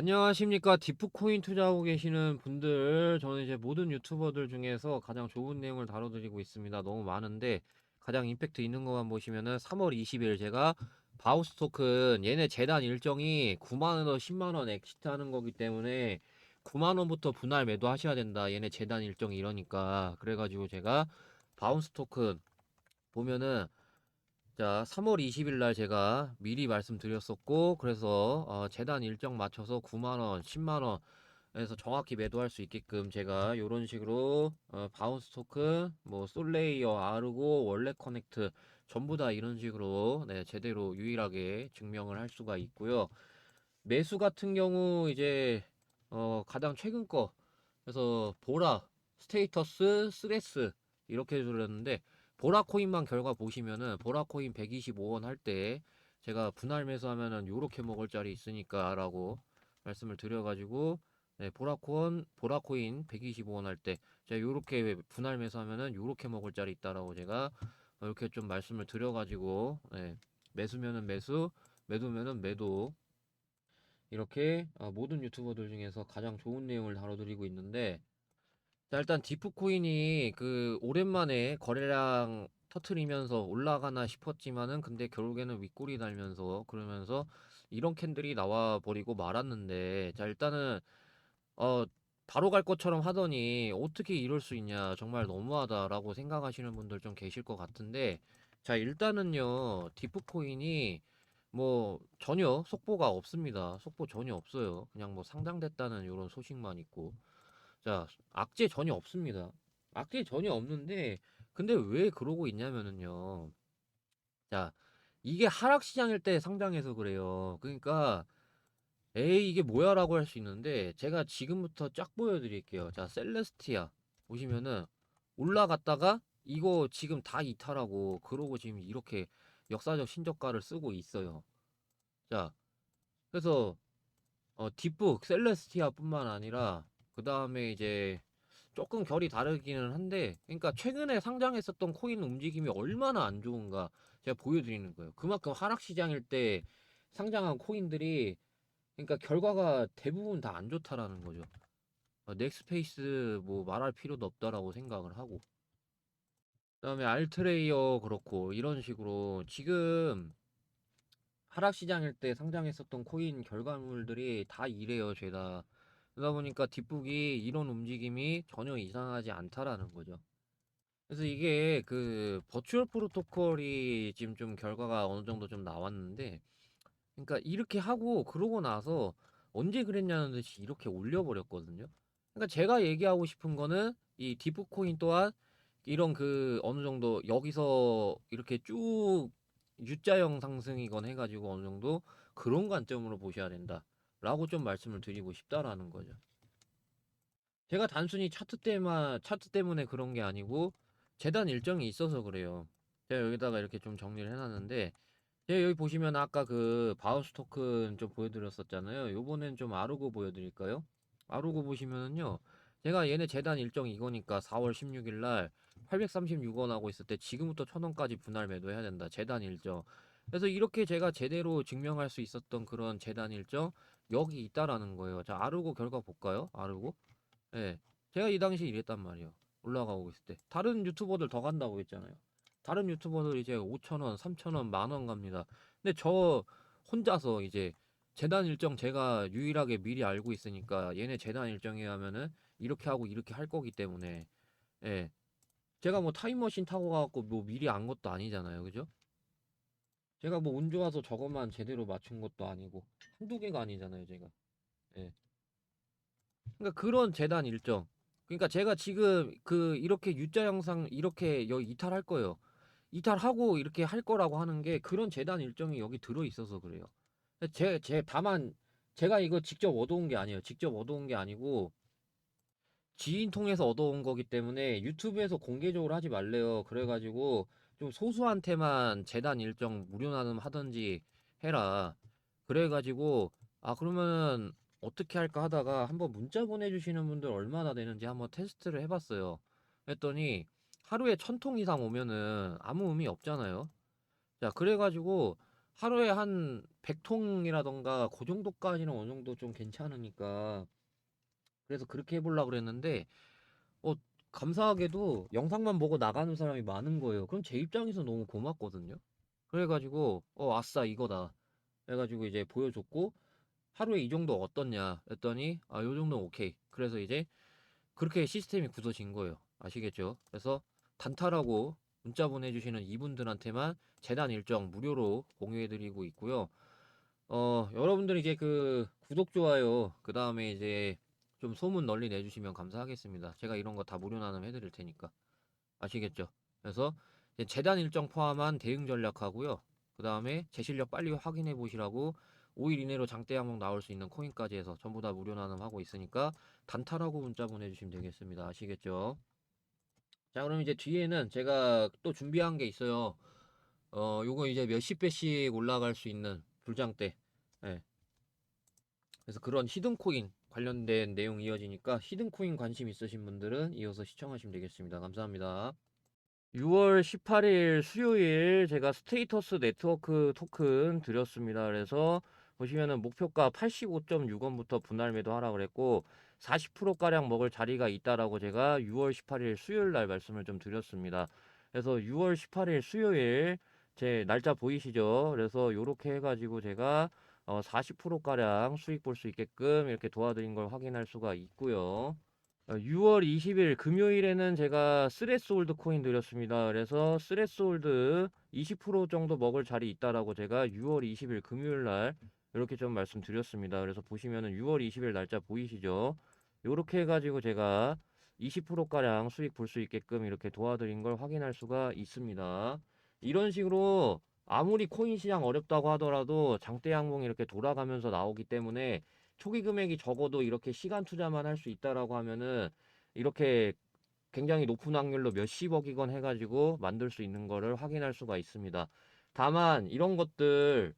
안녕하십니까. 디프코인 투자하고 계시는 분들, 저는 이제 모든 유튜버들 중에서 가장 좋은 내용을 다뤄드리고 있습니다. 너무 많은데, 가장 임팩트 있는 것만 보시면은 3월 20일 제가 바우스 토큰, 얘네 재단 일정이 9만원에서 10만원 엑시트 하는 거기 때문에 9만원부터 분할 매도 하셔야 된다. 얘네 재단 일정이 이러니까. 그래가지고 제가 바우스 토큰 보면은 자, 3월 20일 날 제가 미리 말씀드렸었고, 그래서 어, 재단 일정 맞춰서 9만원, 10만원 에서 정확히 매도할 수 있게끔 제가 이런 식으로 어, 바운스 토큰, 뭐 솔레이어, 아르고, 원래 커넥트 전부 다 이런 식으로 네, 제대로 유일하게 증명을 할 수가 있고요. 매수 같은 경우 이제 어, 가장 최근 거 그래서 보라, 스테이터스, 스레스 이렇게 해드렸는데 보라코인만 결과 보시면은 보라코인 125원 할 때 제가 분할 매수하면은 요렇게 먹을 자리 있으니까 라고 말씀을 드려가지고 네, 보라코인 보라코인 125원 할 때 제가 요렇게 분할 매수하면은 요렇게 먹을 자리 있다라고 제가 이렇게 좀 말씀을 드려가지고 네, 매수면은 매수 매도면은 매도 이렇게 어, 모든 유튜버들 중에서 가장 좋은 내용을 다뤄드리고 있는데 자, 일단 디프코인이 그 오랜만에 거래량 터트리면서 올라가나 싶었지만은 근데 결국에는 윗골이 달면서 그러면서 이런 캔들이 나와 버리고 말았는데 자, 일단은 어 바로 갈 것처럼 하더니 어떻게 이럴 수 있냐 정말 너무하다라고 생각하시는 분들 좀 계실 것 같은데 자, 일단은요. 디프코인이 뭐 전혀 속보가 없습니다. 속보 전혀 없어요. 그냥 뭐 상장됐다는 이런 소식만 있고. 자, 악재 전혀 없습니다. 악재 전혀 없는데, 근데 왜 그러고 있냐면은요. 자, 이게 하락 시장일 때 상장해서 그래요. 그러니까, 에이, 이게 뭐야 라고 할 수 있는데, 제가 지금부터 쫙 보여드릴게요. 자, 셀레스티아. 보시면은, 올라갔다가, 이거 지금 다 이탈하고, 그러고 지금 이렇게 역사적 신저가를 쓰고 있어요. 자, 그래서, 어, 딥북, 셀레스티아 뿐만 아니라, 그 다음에 이제 조금 결이 다르기는 한데, 그러니까 최근에 상장했었던 코인 움직임이 얼마나 안 좋은가 제가 보여드리는 거예요. 그만큼 하락 시장일 때 상장한 코인들이, 그러니까 결과가 대부분 다 안 좋다라는 거죠. 어, 넥스페이스 뭐 말할 필요도 없다라고 생각을 하고. 그 다음에 알트레이어 그렇고, 이런 식으로 지금 하락 시장일 때 상장했었던 코인 결과물들이 다 이래요, 죄다. 그러다 보니까 뒷북이 이런 움직임이 전혀 이상하지 않다라는 거죠. 그래서 이게 그 버추얼 프로토콜이 지금 좀 결과가 어느 정도 좀 나왔는데, 그러니까 이렇게 하고 그러고 나서 언제 그랬냐는 듯이 이렇게 올려버렸거든요. 그러니까 제가 얘기하고 싶은 거는 이 디프 코인 또한 이런 그 어느 정도 여기서 이렇게 쭉 U자형 상승이건 해가지고 어느 정도 그런 관점으로 보셔야 된다. 라고 좀 말씀을 드리고 싶다라는 거죠. 제가 단순히 차트 때만, 차트 때문에 그런 게 아니고, 재단 일정이 있어서 그래요. 제가 여기다가 이렇게 좀 정리를 해놨는데, 제가 여기 보시면 아까 그 바우스 토큰 좀 보여드렸었잖아요. 요번엔 좀 아르고 보여드릴까요? 아르고 보시면은요, 제가 얘네 재단 일정 이거니까 4월 16일 날 836원 하고 있을 때 지금부터 1000원까지 분할 매도해야 된다. 재단 일정. 그래서 이렇게 제가 제대로 증명할 수 있었던 그런 재단 일정 여기 있다라는 거예요. 자, 아르고 결과 볼까요? 아르고? 예. 네. 제가 이 당시에 이랬단 말이에요. 올라가고 있을 때. 다른 유튜버들 더 간다고 했잖아요. 다른 유튜버들 이제 5천원, 3천원, 만원 갑니다. 근데 저 혼자서 이제 재단 일정 제가 유일하게 미리 알고 있으니까 얘네 재단 일정에 하면은 이렇게 하고 이렇게 할 거기 때문에 예. 제가 뭐 타임머신 타고 가갖고 뭐 미리 안 것도 아니잖아요. 그죠? 제가 뭐 운 좋아서 저것만 제대로 맞춘 것도 아니고 한두 개가 아니잖아요, 제가. 예. 그러니까 그런 재단 일정. 그러니까 제가 지금 그 이렇게 U자 영상 이렇게 여기 이탈할 거예요. 이탈하고 이렇게 할 거라고 하는 게 그런 재단 일정이 여기 들어 있어서 그래요. 제, 제 다만 제가 이거 직접 얻어온 게 아니에요. 직접 얻어온 게 아니고 지인 통해서 얻어온 거기 때문에 유튜브에서 공개적으로 하지 말래요. 그래가지고 좀 소수한테만 재단 일정 무료 나눔 하던지 해라. 그래가지고 아 그러면 어떻게 할까 하다가 한번 문자 보내주시는 분들 얼마나 되는지 한번 테스트를 해봤어요. 했더니 하루에 천 통 이상 오면은 아무 의미 없잖아요. 자 그래가지고 하루에 한 100통이라던가 그 정도까지는 어느 정도 좀 괜찮으니까 그래서 그렇게 해보려고 그랬는데 어 감사하게도 영상만 보고 나가는 사람이 많은 거예요. 그럼 제 입장에서 너무 고맙거든요. 그래가지고 어 아싸 이거다. 해가지고 이제 보여줬고 하루에 이 정도 어떻냐 했더니 아 요 정도 오케이. 그래서 이제 그렇게 시스템이 굳어진 거예요. 아시겠죠? 그래서 단타라고 문자 보내주시는 이분들한테만 재단 일정 무료로 공유해드리고 있고요. 어, 여러분들 이제 그 구독, 좋아요, 그 다음에 이제 좀 소문 널리 내주시면 감사하겠습니다. 제가 이런 거 다 무료 나눔 해드릴 테니까. 아시겠죠? 그래서 재단 일정 포함한 대응 전략하고요. 그 다음에 제 실력 빨리 확인해 보시라고 5일 이내로 장대 항목 나올 수 있는 코인까지 해서 전부 다 무료 나눔하고 있으니까 단타라고 문자 보내주시면 되겠습니다. 아시겠죠? 자, 그럼 이제 뒤에는 제가 또 준비한 게 있어요. 어, 요거 이제 몇십 배씩 올라갈 수 있는 불장대. 예. 그래서 그런 히든 코인 관련된 내용 이어지니까 히든코인 관심 있으신 분들은 이어서 시청하시면 되겠습니다. 감사합니다. 6월 18일 수요일 제가 스테이터스 네트워크 토큰 드렸습니다. 그래서 보시면은 목표가 85.6원부터 분할 매도하라 그랬고 40%가량 먹을 자리가 있다라고 제가 6월 18일 수요일 날 말씀을 좀 드렸습니다. 그래서 6월 18일 수요일 제 날짜 보이시죠? 그래서 요렇게 해가지고 제가 어 40%가량 수익 볼 수 있게끔 이렇게 도와드린 걸 확인할 수가 있고요. 어, 6월 20일 금요일에는 제가 스레스홀드 코인 드렸습니다. 그래서 스레스홀드 20% 정도 먹을 자리 있다라고 제가 6월 20일 금요일 날 이렇게 좀 말씀드렸습니다. 그래서 보시면은 6월 20일 날짜 보이시죠? 요렇게 해가지고 제가 20%가량 수익 볼 수 있게끔 이렇게 도와드린 걸 확인할 수가 있습니다. 이런 식으로 아무리 코인 시장 어렵다고 하더라도 장대 항공이 이렇게 돌아가면서 나오기 때문에 초기 금액이 적어도 이렇게 시간 투자만 할 수 있다라고 하면은 이렇게 굉장히 높은 확률로 몇십억이건 해가지고 만들 수 있는 거를 확인할 수가 있습니다. 다만 이런 것들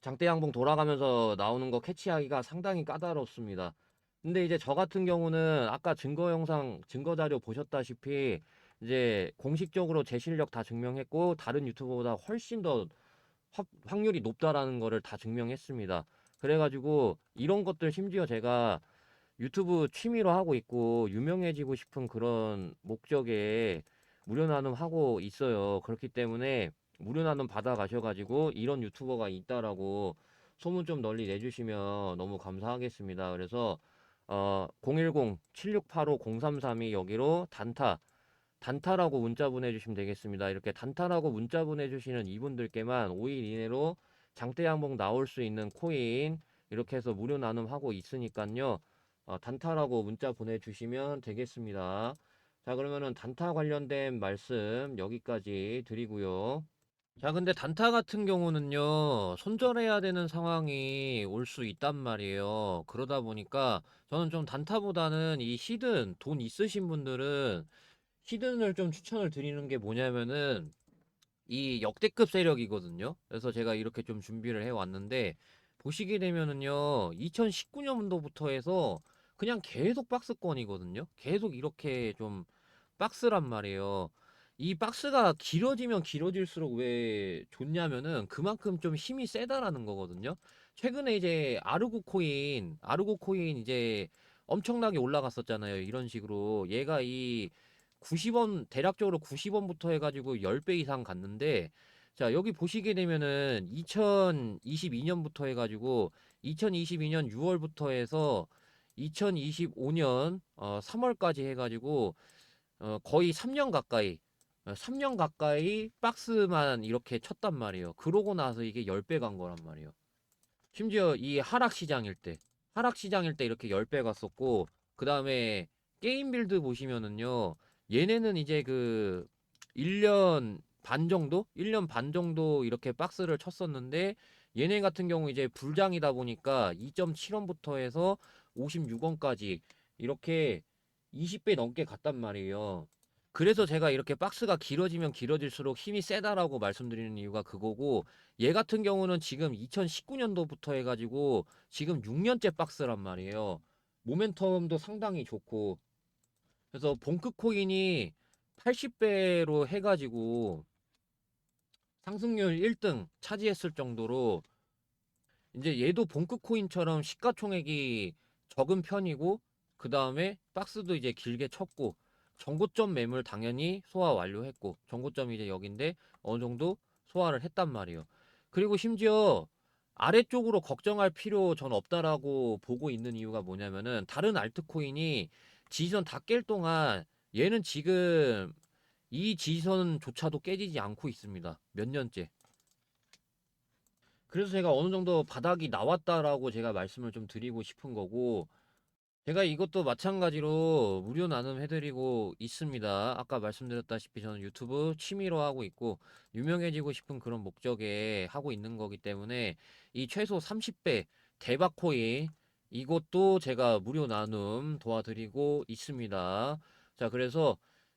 장대 양봉 돌아가면서 나오는 거 캐치하기가 상당히 까다롭습니다. 근데 이제 저 같은 경우는 아까 증거 영상, 증거 자료 보셨다시피 이제 공식적으로 제 실력 다 증명했고 다른 유튜버보다 훨씬 더 확, 확률이 높다라는 거를 다 증명했습니다. 그래가지고 이런 것들 심지어 제가 유튜브 취미로 하고 있고 유명해지고 싶은 그런 목적에 무료 나눔 하고 있어요. 그렇기 때문에 무료 나눔 받아 가셔가지고 이런 유튜버가 있다라고 소문 좀 널리 내주시면 너무 감사하겠습니다. 그래서 어 010-7685-0332 여기로 단타 단타라고 문자 보내주시면 되겠습니다. 이렇게 단타라고 문자 보내주시는 이분들께만 5일 이내로 장대 양봉 나올 수 있는 코인 이렇게 해서 무료 나눔하고 있으니까요. 어, 단타라고 문자 보내주시면 되겠습니다. 자, 그러면은 단타 관련된 말씀 여기까지 드리고요. 자, 근데 단타 같은 경우는요, 손절해야 되는 상황이 올 수 있단 말이에요. 그러다 보니까 저는 좀 단타보다는 이 히든 돈 있으신 분들은 히든을 좀 추천을 드리는 게 뭐냐면은 이 역대급 세력이거든요. 그래서 제가 이렇게 좀 준비를 해 왔는데 보시게 되면은요. 2019년도부터 해서 그냥 계속 박스권이거든요. 계속 이렇게 좀 박스란 말이에요. 이 박스가 길어지면 길어질수록 왜 좋냐면은 그만큼 좀 힘이 세다라는 거거든요. 최근에 이제 아르고 코인, 아르고 코인 이제 엄청나게 올라갔었잖아요. 이런 식으로 얘가 이 90원 대략적으로 90원부터 해가지고 10배 이상 갔는데 자 여기 보시게 되면은 2022년부터 해가지고 2022년 6월부터 해서 2025년 어, 3월까지 해가지고 어, 거의 3년 가까이 어, 3년 가까이 박스만 이렇게 쳤단 말이에요. 그러고 나서 이게 10배 간 거란 말이에요. 심지어 이 하락 시장일 때 하락 시장일 때 이렇게 10배 갔었고 그 다음에 게임 빌드 보시면은요. 얘네는 이제 그 1년 반 정도? 1년 반 정도 이렇게 박스를 쳤었는데 얘네 같은 경우 이제 불장이다 보니까 2.7원부터 해서 56원까지 이렇게 20배 넘게 갔단 말이에요. 그래서 제가 이렇게 박스가 길어지면 길어질수록 힘이 세다라고 말씀드리는 이유가 그거고 얘 같은 경우는 지금 2019년도부터 해가지고 지금 6년째 박스란 말이에요. 모멘텀도 상당히 좋고 그래서 봉크 코인이 80배로 해가지고 상승률 1등 차지했을 정도로 이제 얘도 본급 코인처럼 시가총액이 적은 편이고 그 다음에 박스도 이제 길게 쳤고 정고점 매물 당연히 소화 완료했고 정고점이 이제 여긴데 어느 정도 소화를 했단 말이에요. 그리고 심지어 아래쪽으로 걱정할 필요 전 없다라고 보고 있는 이유가 뭐냐면은 다른 알트코인이 지지선 다 깰 동안 얘는 지금 이 지지선조차도 깨지지 않고 있습니다. 몇 년째. 그래서 제가 어느 정도 바닥이 나왔다라고 제가 말씀을 좀 드리고 싶은 거고 제가 이것도 마찬가지로 무료 나눔 해드리고 있습니다. 아까 말씀드렸다시피 저는 유튜브 취미로 하고 있고 유명해지고 싶은 그런 목적에 하고 있는 거기 때문에 이 최소 30배 대박 코인 이것도 제가 무료 나눔 도와드리고 있습니다. 자, 그래서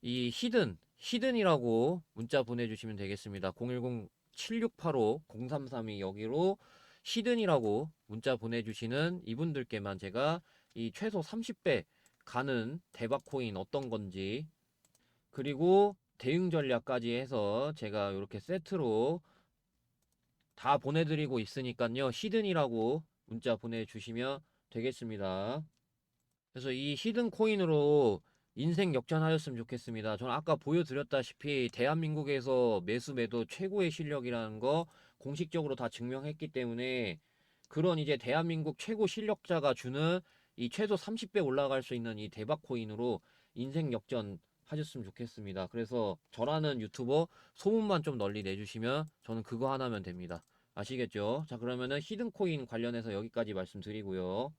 이 히든 히든이라고 문자 보내주시면 되겠습니다. 010 7685-0332 여기로 히든이라고 문자 보내주시는 이분들께만 제가 이 최소 30배 가는 대박 코인 어떤 건지 그리고 대응 전략까지 해서 제가 이렇게 세트로 다 보내드리고 있으니까요. 히든이라고 문자 보내주시면 되겠습니다. 그래서 이 히든 코인으로 인생 역전하셨으면 좋겠습니다. 저는 아까 보여드렸다시피 대한민국에서 매수 매도 최고의 실력이라는 거 공식적으로 다 증명했기 때문에 그런 이제 대한민국 최고 실력자가 주는 이 최소 30배 올라갈 수 있는 이 대박 코인으로 인생 역전 하셨으면 좋겠습니다. 그래서 저라는 유튜버 소문만 좀 널리 내주시면 저는 그거 하나면 됩니다. 아시겠죠? 자, 그러면은 히든 코인 관련해서 여기까지 말씀드리고요.